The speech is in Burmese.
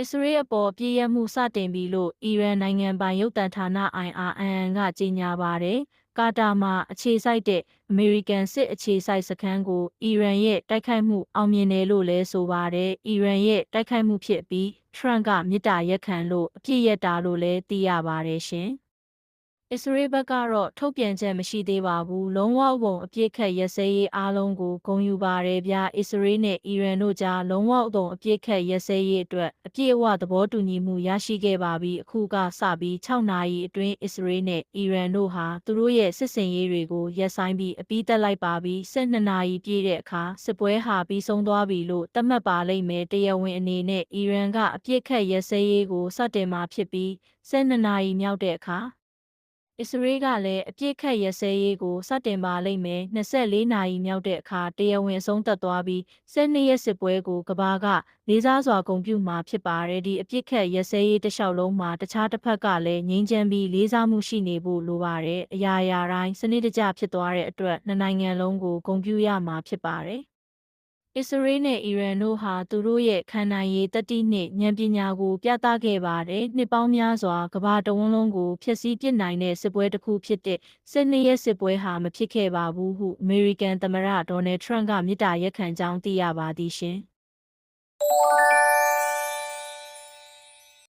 အစ္စရေးအပေါ်ပြည်ရမှုစတင်ပြီလို့အီရန်နိုင်ငံပိုင်ရုပ်သံဌာန IRN ကကြေညာပါတယ်။ကာတာမှာအခြေစိုက်တဲ့အမေရိကန်စစ်အခြေစိုက်စခန်းကိုအီရန်ရဲ့တိုက်ခိုက်မှုအောင်မြင်တယ်လို့လည်းဆိုပါတယ်။အီရန်ရဲ့တိုက်ခိုက်မှုဖြစ်ပြီးထရန့်ကမြစ်တာရက်ခံလို့အပြစ်ရက်တာလို့လည်းသိရပါတယ်ရှင်။ အစ္စရေးဘက်ကတော့ထုတ်ပြန်ချက်မရှိသေးပါဘူးလုံးဝအုံအပြစ်ခတ်ရစဲရေးအားလုံးကိုဂုဏ်ယူပါတယ်ဗျာအစ္စရေးနဲ့အီရန်တို့ကြားလုံးဝအုံအပြစ်ခတ်ရစဲရေးအတွက်အပြည့်အဝသဘောတူညီမှုရရှိခဲ့ပါပြီအခုကစပြီး6နာရီအတွင်းအစ္စရေးနဲ့အီရန်တို့ဟာသူတို့ရဲ့စစ်စင်ရေးတွေကိုရပ်ဆိုင်းပြီးအပြီးသက်လိုက်ပါပြီ12နာရီပြည့်တဲ့အခါစစ်ပွဲဟာပြီးဆုံးသွားပြီလို့သတ်မှတ်ပါလိမ့်မယ်တရားဝင်အနေနဲ့အီရန်ကအပြစ်ခတ်ရစဲရေးကိုစတင်မှာဖြစ်ပြီး12နာရီမြောက်တဲ့အခါ အစ္စရေးကလည်းအပြစ်ခတ်ရစဲရေးကိုစတင်ပါလိမ့်မယ်24နာရီမြောက်တဲ့အခါတရားဝင်အဆုံးသတ်သွားပြီး12ရက်စစ်ပွဲကိုကဘာကလေးစားစွာဂုဏ်ပြုမှာဖြစ်ပါတယ်ဒီအပြစ်ခတ်ရစဲရေးတစ်လျှောက်လုံးမှာတခြားတစ်ဖက်ကလည်းငြိမ်းချမ်းပြီးလေးစားမှုရှိနေဖို့လိုပါတယ်အရာရာတိုင်းစနစ်တကျဖြစ်သွားတဲ့အတွက်နှစ်နိုင်ငံလုံးကိုဂုဏ်ပြုရမှာဖြစ်ပါတယ် အစ္စရေးနဲ့အီရန်တို့ဟာသူတို့ရဲ့ခံနိုင်ရည်တတိနှင့်ဉာဏ်ပညာကို ပြသခဲ့ပါတယ်။နှစ်ပေါင်းများစွာကမ္ဘာတဝန်းလုံးကိုဖျက်ဆီးပစ်နိုင်တဲ့စစ်ပွဲတစ်ခုဖြစ်တဲ့စစ်နှစ်ရက်စစ်ပွဲဟာမဖြစ်ခဲ့ပါဘူးဟုအမေရိကန်သမ္မတဒေါ်နယ်ထရန့်ကမြစ်တာရက်ခံကြောင်းသိရပါသည်ရှင်။